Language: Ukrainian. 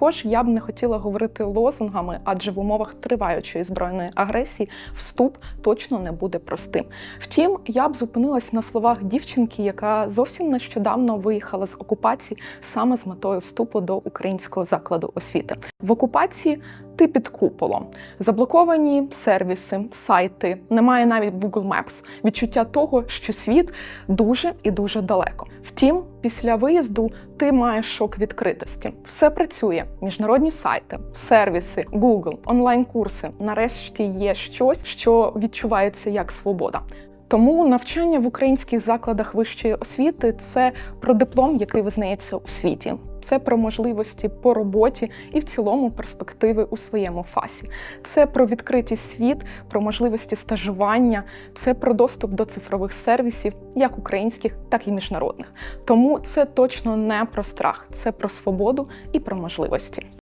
Також я б не хотіла говорити лозунгами, адже в умовах триваючої збройної агресії вступ точно не буде простим. Втім, я б зупинилась на словах дівчинки, яка зовсім нещодавно виїхала з окупації саме з метою вступу до українського закладу освіти. В окупації ти під куполом, заблоковані сервіси, сайти, немає навіть Google Maps. Відчуття того, що світ дуже і дуже далеко. Втім, після виїзду ти маєш шок відкритості. Все працює: міжнародні сайти, сервіси, Google, онлайн-курси. Нарешті є щось, що відчувається як свобода. Тому навчання в українських закладах вищої освіти це про диплом, який визнається у світі. Це про можливості по роботі і в цілому перспективи у своєму фасі. Це про відкритий світ, про можливості стажування, це про доступ до цифрових сервісів, як українських, так і міжнародних. Тому це точно не про страх, це про свободу і про можливості.